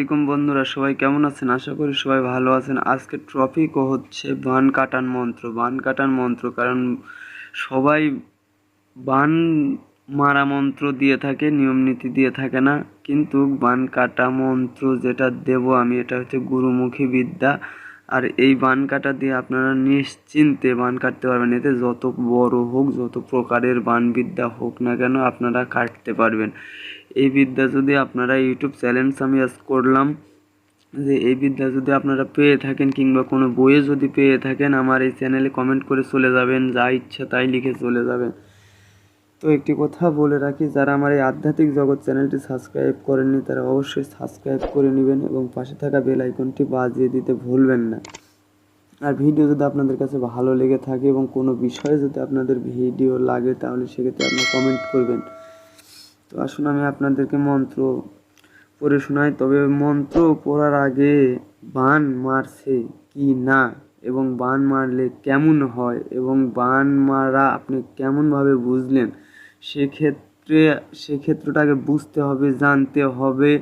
আসসালামাইকুম বন্ধুরা, সবাই কেমন আছেন? আশা করি সবাই ভালো আছেন। আজকে টপিকও হচ্ছে বান কাটান মন্ত্র। বান কাটান মন্ত্র, কারণ সবাই বান মারা মন্ত্র দিয়ে থাকে, নিয়ম নীতি দিয়ে থাকে না। কিন্তু বান কাটা মন্ত্র যেটা দেব আমি, এটা হচ্ছে গুরুমুখী বিদ্যা। আর এই বান কাটা দিয়ে আপনারা নিশ্চিন্তে বান কাটতে পারবেন। এতে যত বড় হোক, যত প্রকারের বান বিদ্যা হোক না কেন আপনারা কাটতে পারবেন। এই বিদ্যা যদি আপনারা ইউটিউব চ্যালেঞ্জ আমি করলাম যে এই বিদ্যা যদি আপনারা পেয়ে থাকেন কিংবা কোনো বইয়ে যদি পেয়ে থাকেন, আমার এই চ্যানেলে কমেন্ট করে চলে যাবেন, যা ইচ্ছা তাই লিখে চলে যাবেন। তো একটি কথা বলে রাখি, যারা আমার এই আধ্যাত্মিক জগৎ চ্যানেলটি সাবস্ক্রাইব করেননি, তারা অবশ্যই সাবস্ক্রাইব করে নেবেন এবং পাশে থাকা বেল আইকনটি বাজিয়ে দিতে ভুলবেন না। আর ভিডিও যদি আপনাদের কাছে ভালো লেগে থাকে এবং কোনো বিষয়ে যদি আপনাদের ভিডিও লাগে, তাহলে সেক্ষেত্রে আপনি কমেন্ট করবেন। তো আসুন আমি আপনাদেরকে মন্ত্র পড়ে শোনাই। তবে মন্ত্র পড়ার আগে বান মারছে কি না? এবং বান মারলে কেমন হয়? এবং বান মারা আপনি কেমনভাবে বুঝলেন? সেক্ষেত্রে, সেক্ষেত্রটাকে বুঝতে হবে, জানতে হবে।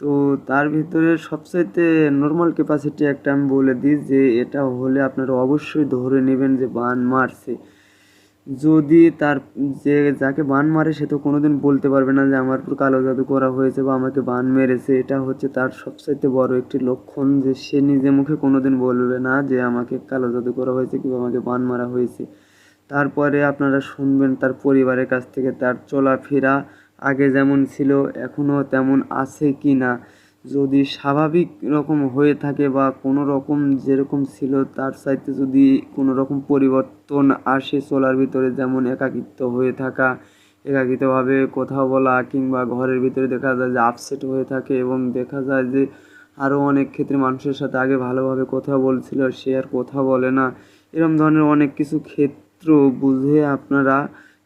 তো তার ভিতরে সবচাইতে নর্মাল ক্যাপাসিটি একটা আমি বলে দিই যে, এটা হলে আপনারা অবশ্যই ধরে নেবেন যে বান মারছে। যদি তার যে যাকে বান মারে, সে তো কোনোদিন বলতে পারবে না যে আমার উপর কালো জাদু করা হয়েছে বা আমাকে বান মেরেছে। এটা হচ্ছে তার সবচাইতে বড় একটি লক্ষণ যে সে নিজে মুখে কোনো দিন বলবে না যে আমাকে কালো জাদু করা হয়েছে কিংবা আমাকে বান মারা হয়েছে। তারপরে আপনারা শুনবেন তার পরিবারের কাছ থেকে তার চলাফেরা আগে যেমন ছিল এখনও তেমন আছে কি না যদি স্বাভাবিক রকম হয়ে থাকে বা কোনো রকম যেরকম ছিল, তার চাইতে যদি কোনো রকম পরিবর্তন আসে চলার ভিতরে, যেমন একাকিত্ব হয়ে থাকা একাকিতভাবে কথা বলা কিংবা ঘরের ভিতরে দেখা যায় যে আপসেট হয়ে থাকে এবং দেখা যায় যে আরও অনেক ক্ষেত্রে মানুষের সাথে আগে ভালোভাবে কথা বলছিল, সে আর কথা বলে না। এরকম ধরনের অনেক কিছু ক্ষেত্র বুঝে আপনারা,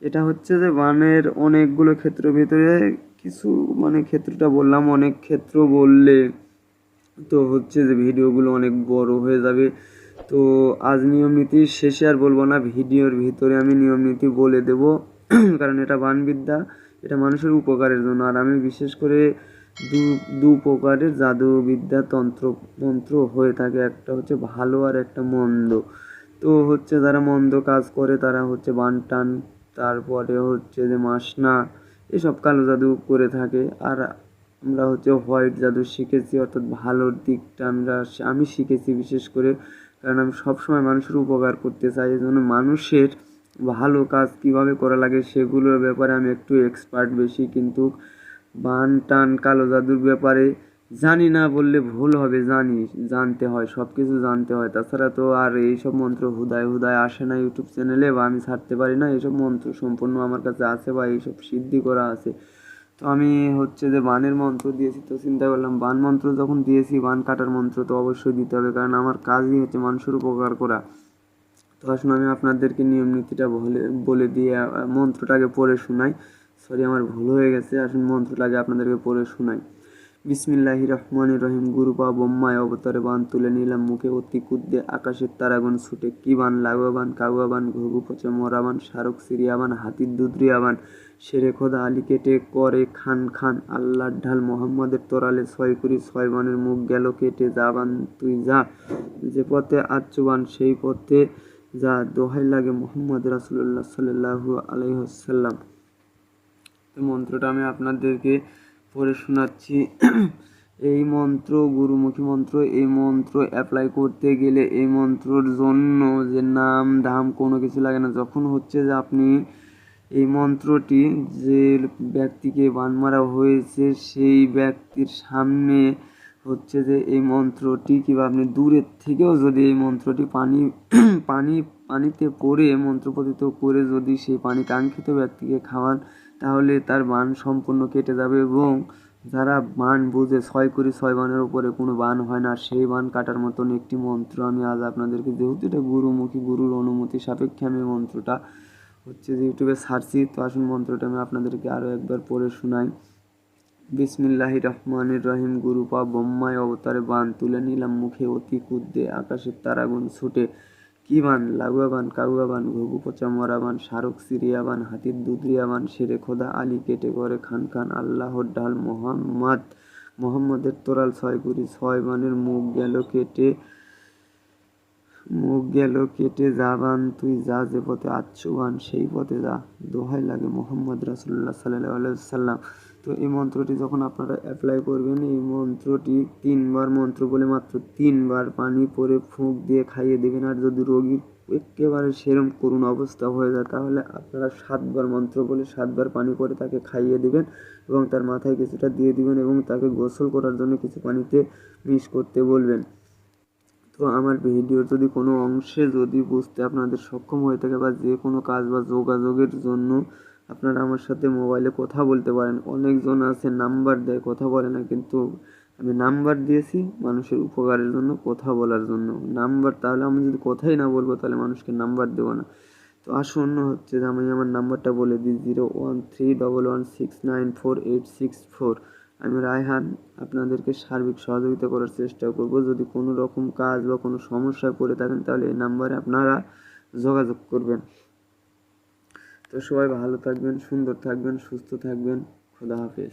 এটা হচ্ছে যে বানের অনেকগুলো ক্ষেত্র ভিতরে কিছু মানে ক্ষেত্রটা বললাম, অনেক ক্ষেত্র বললে তো হচ্ছে যে ভিডিওগুলো অনেক বড় হয়ে যাবে। তো আজ নিয়ম নীতি শেষে আর বলব না, ভিডিওর ভিতরে আমি নিয়ম নীতি বলে দেব। কারণ এটা বানবিদ্যা, এটা মানুষের উপকারের জন্য। আর আমি বিশেষ করে দু দু প্রকারের জাদুবিদ্যা তন্ত্র তন্ত্র হয়ে থাকে। একটা হচ্ছে ভালো আর একটা মন্দ। তো হচ্ছে যারা মন্দ কাজ করে, তারা হচ্ছে বান টান, তারপরে হচ্ছে যে মাসনা এসব কালো জাদু করে থাকে। আর আমরা হচ্ছে হোয়াইট জাদু শিখেছি, অর্থাৎ ভালোর দিকটা আমরা আমি শিখেছি বিশেষ করে। কারণ আমি সবসময় মানুষের উপকার করতে চাই, এই জন্য মানুষের ভালো কাজ কীভাবে করা লাগে সেগুলোর ব্যাপারে আমি একটু এক্সপার্ট বেশি। কিন্তু বান টান কালো জাদুর ব্যাপারে জানি না বললে ভুল হবে, জানি, জানতে হয় সব কিছু জানতে হয়। তাছাড়া তো আর এইসব মন্ত্র হুদায় হুদায় আসে না ইউটিউব চ্যানেলে বা আমি ছাড়তে পারি না। এইসব মন্ত্র সম্পূর্ণ আমার কাছে আছে বা এইসব সিদ্ধি করা আছে। তো আমি হচ্ছে যে বানের মন্ত্র দিয়েছি, তো চিন্তা করলাম বান মন্ত্র যখন দিয়েছি, বান কাটার মন্ত্র তো অবশ্যই দিতে হবে, কারণ আমার কাজই হচ্ছে মানুষের উপকার করা। তো আসুন আমি আপনাদেরকে নিয়ম নীতিটা বলে বলে দিয়ে মন্ত্রটাকে পড়ে শোনাই। সরি, আমার ভুল হয়ে গেছে, আসুন মন্ত্রটাকে আপনাদেরকে পড়ে শোনাই। বিসমিল্লাহি রহমান রহিম। গুরু পা বোম্মায় অবতারে বান তুলে নিলাম মুখে অতি কুদ্দে আকাশের তারাগন ছুটে। কি বান লাগুয়া বান বান, ঘুঘু পচে, মরা বান, শাহরুখ, সিরিয়া বান, হাতির দুদ্রিয়া বান, শেরে খোদা, আলী কেটে করে খান খান। আল্লাহর ঢাল মোহাম্মদের তোরালে ছয় কুড়ি, ছয় বানের মুখ গেল কেটে, যা বান তুই যা। যে পথে আচ্ছুবান সেই পথে যা। দোহাই লাগে মোহাম্মদ রাসুল্লাহ সাল্লাহু আলহিহাসাল্লাম তো মন্ত্রটা আমি আপনাদেরকে পড়ে শোনাচ্ছি। এই মন্ত্র, গুরুমুখী মন্ত্র, এই মন্ত্র অ্যাপ্লাই করতে গেলে এই মন্ত্রর জন্য যে নাম, ধাম কোনো কিছু লাগে না। যখন হচ্ছে যে আপনি এই মন্ত্রটি যে ব্যক্তিকে বান মারা হয়েছে, সেই ব্যক্তির সামনে হচ্ছে যে এই মন্ত্রটি কিংবা আপনি দূরের থেকেও যদি এই মন্ত্রটি পানি পানি, পানিতে পড়ে মন্ত্রপতিত করে যদি সেই পানি কাঙ্ক্ষিত ব্যক্তিকে খাওয়ান তাহলে তার বান সম্পূর্ণ কেটে যাবে এবং যারা বান বুঝে ছয় করি ছয় বানের উপরে কোনো বান হয় না, সেই বান কাটার মতন একটি মন্ত্র আমি আজ আপনাদেরকে, যেহেতু এটা গুরুমুখী, গুরুর অনুমতি সাপেক্ষে আমি মন্ত্রটা হচ্ছে যে ইউটিউবে সার্চি তো আসুন মন্ত্রটা আমি আপনাদেরকে আরও একবার পড়ে শোনাই। বিসমিল্লাহি রহমানির রহিম, গুরুপা বোম্মায় অবতারে বান তুলে নিলাম, মুখে অতি কুদ্দে আকাশের তারাগুন ছুটে। কি বান, লাগুয়া বান কাগুয়া বান, ঘুঘু, পচা মরা বান, শাহরুখ, সিরিয়া বান, হাতির দুধরিয়া বান খোদা, আলী কেটে করে খান খান, আল্লাহর ডাল, মোহাম্মদ। মোহাম্মদের তোরাল ছয় কুড়ি, ছয় বানের মুখ গেল কেটে, মুখ গেল কেটে যাবান তুই যা যে পথে আচ্ছুবান সেই পথে যা। দোহাই লাগে মোহাম্মদ রাসুল্লাহ সাল্লাহ সাল্লাম তো এই মন্ত্রটি যখন আপনারা অ্যাপ্লাই করবেন, এই মন্ত্রটি তিনবার মন্ত্র বলে মাত্র তিনবার পানি পরে ফুঁক দিয়ে খাইয়ে দেবেন। আর যদি রোগীর একেবারে সেরম করুণ অবস্থা হয়ে যায়, তাহলে আপনারা সাতবার মন্ত্র বলে সাতবার পানি করে তাকে খাইয়ে দিবেন এবং তার মাথায় কিছুটা দিয়ে দিবেন এবং তাকে গোসল করার জন্য কিছু পানিতে মিক্স করতে বলবেন। তো আমার ভিডিওর যদি কোনো অংশে যদি বুঝতে আপনাদের সক্ষম হয়ে থাকে বা যে কোনো কাজ বা যোগাযোগের জন্য আপনারা আমার সাথে মোবাইলে কথা বলতে পারেন। অনেকজন আছে, নাম্বার দেয়, কথা বলে না, কিন্তু আমি নাম্বার দিয়েছি মানুষের উপকারের জন্য, কথা বলার জন্য। নাম্বার, তাহলে আমি যদি কথাই না বলব, তাহলে মানুষকে নাম্বার দেবো না। তো আসন্ন হচ্ছে আমি আমার নাম্বারটা বলে দিই, zero one three double one six nine four eight six four. আমি রায়হান, আপনাদেরকে সার্বিক সহযোগিতা করার চেষ্টা করব। যদি কোনো রকম কাজ বা কোনো সমস্যায় পড়ে থাকেন, তাহলে এই নাম্বারে আপনারা যোগাযোগ করবেন। তো সবাই ভালো থাকবেন সুন্দর থাকবেন সুস্থ থাকবেন। খোদা হাফেজ।